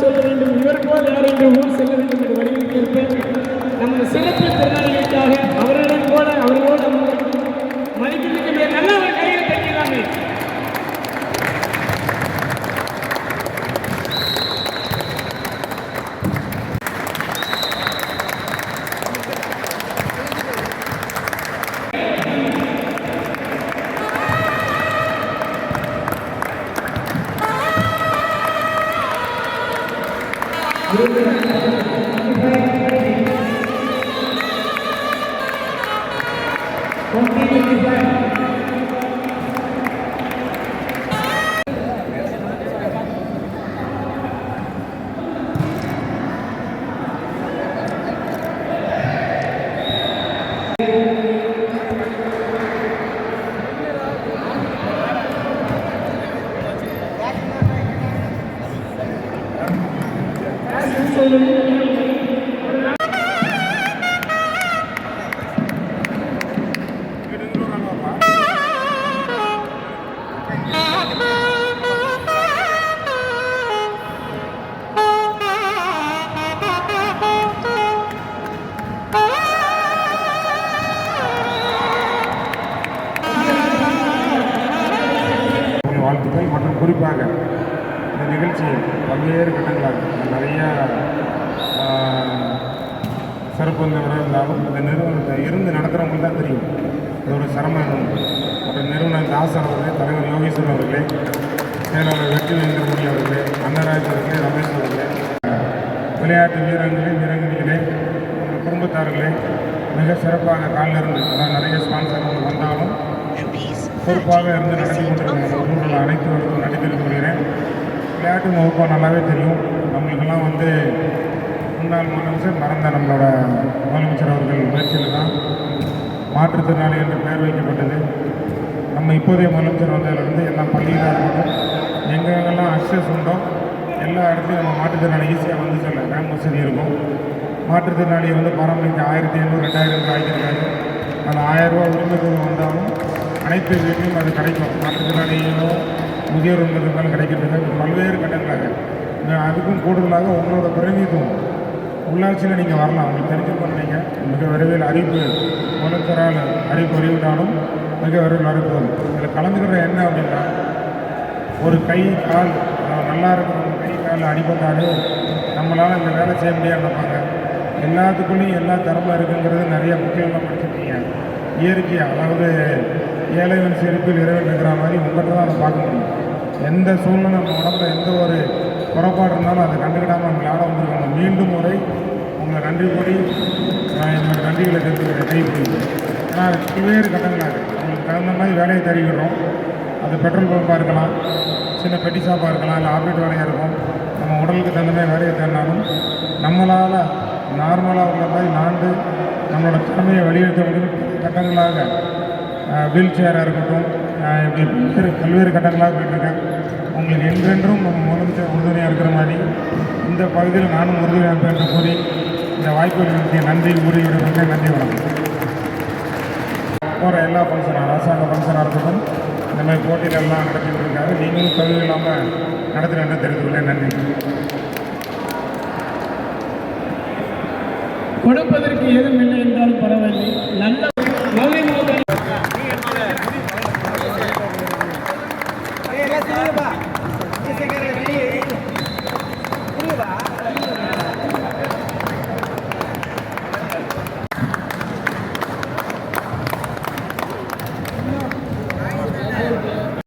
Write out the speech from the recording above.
சொல்ல வேண்டும் இவர் போல் யார் என்று ஊர் செல்ல வேண்டும்? உங்கள் வாழ்த்துக்கள் மற்றும் குறிப்பாக இந்த நிகழ்ச்சி பல்வேறு கட்டங்களாக நிறைய சிறப்பு நிறுவனம் இருந்தாலும் இந்த நிறுவனத்தை இருந்து நடத்துகிறவங்களுக்கு தான் தெரியும் ஒரு சிரமம் என்னன்னு. நிறுவனம் நிறுவனர் தாசன் அவர்களே தலைவர் யோகேஸ்வரன் அவர்களே செயலாளர் வெற்றி வேந்தமணி அவர்களே அன்னராஜ் அவர்களே ரமேஷ் அவர்களே விளையாட்டு வீரர்களே வீரங்களிகளே உங்கள் குடும்பத்தார்களே மிக சிறப்பாக காலிலிருந்து அதான் நிறைய ஸ்பான்சர் வந்தாலும் பொறுப்பாக இருந்து நடத்தி கொண்டிருக்கிற ஊரில் அனைத்துவருக்கும் நன்றி கொள்கிறேன் விளையாட்டு முகப்பம் நல்லாவே தெரியும். நம்மளுக்கெல்லாம் வந்து முன்னாள் முதலமைச்சர் மறந்த நம்மளோட முதலமைச்சர் அவர்கள் முயற்சியில் தான் மாற்றுத்திறனாளி என்று பெயர் வைக்கப்பட்டது. நம்ம இப்போதைய முதலமைச்சர் வந்ததுலேருந்து எல்லா பள்ளிகளாக இருக்கட்டும் எங்கெங்கெல்லாம் அக்சஸ் உண்டோ எல்லா இடத்துலையும் நம்ம மாற்றுத்திறனாளி ஈஸியாக வந்து சொல்ல ரேம் வசதி இருக்கும். மாற்றுத்திறனாளியை வந்து பராமரிக்க ஆயிரத்தி ஐநூறு ரெண்டாயிரம் ஆகியிருக்காரு அந்த ஆயிரம் ரூபா உரிமை வந்தாலும் அனைத்து வீட்லையும் அது கிடைக்கும். மாற்றுத்திறனாளிகளோ முதியோர் இருந்தாலும் கிடைக்கிறது பல்வேறு கட்டங்களாக அதுக்கும் கூடுதலாக உங்களோட பிரதிநிதித்துவம். உள்ளாட்சியில் நீங்கள் வரலாம். உங்களுக்கு தெரிஞ்சுக்கணும் நீங்கள் மிக விரைவில் அறிவிப்பு முதலமைச்சரால் அறிவிப்பு வெளியிட்டாலும் மிக விரைவில் அறிவிப்பு இதில் கலந்துக்கிற என்ன அப்படின்னா ஒரு கை கால் நல்லா இருக்கிறவங்க கை கால் அடிபட்டாலே நம்மளால் இந்த வேலை செய்ய முடியாது இருப்பாங்க எல்லாத்துக்குள்ளேயும் எல்லா திறமை இருக்குங்கிறது நிறைய முக்கியமாக படிச்சிருக்கீங்க இயற்கையாக அதாவது ஏழைவன் செருப்பில் இறைவன் இருக்கிற மாதிரி உங்கள்கிட்ட தான் அதை பார்க்க முடியும். எந்த சூழ்நிலை நம்ம உடம்புல எந்த ஒரு புறப்பாடு இருந்தாலும் அதை கண்டுக்கிடாமல் நம்ம ஆட வந்திருக்காங்க மீண்டும் முறை உங்களை நன்றி கூறி நான் என்னோட நன்றிகளை தெரிவிக்கிறேன். கைப்பிடி ஏன்னா அது பல்வேறு கட்டங்களாக உங்களுக்கு தகுந்த மாதிரி வேலையை தருகிறோம் அது பெட்ரோல் பம்பாக இருக்கலாம் சின்ன பெட்டி ஷாப்பாக இருக்கலாம் இல்லை ஆப்ரேட் வேலையாக இருக்கும். நம்ம உடலுக்கு தகுந்த மாதிரி வேலையை தரனாலும் நம்மளால் நார்மலாக உள்ள மாதிரி நாண்டு நம்மளோட திறமையை வெளியேற்ற முடியும். கட்டங்களாக வீல் சேராக இருக்கட்டும் இப்படி பல்வேறு பல்வேறு கட்டங்களாக போயிட்டுருக்கேன் உங்களுக்கு என்றென்றும் நம்ம முதலமைச்சர் உறுதுணையாக இருக்கிற மாதிரி இந்த பகுதியில் நானும் உறுதுணையாக இருப்பேன் என்று கூறி இந்த வாய்ப்புகளுக்கு நன்றி கூறி விடுவதற்கு நன்றி வணக்கம். போகிற எல்லா ஃபங்க்ஷனாக அரசாங்க ஃபங்க்ஷனாக இருக்கட்டும் இந்த மாதிரி போட்டிகள் எல்லாம் நடத்திட்டு இருக்காங்க நீங்களும் தொழில் இல்லாமல் நடத்துகிறேன் தெரிவித்துக்கொள்ளேன் நன்றி. கொடுப்பதற்கு ஏதும் இல்லை என்றாலும் பரவாயில்லை. நல்ல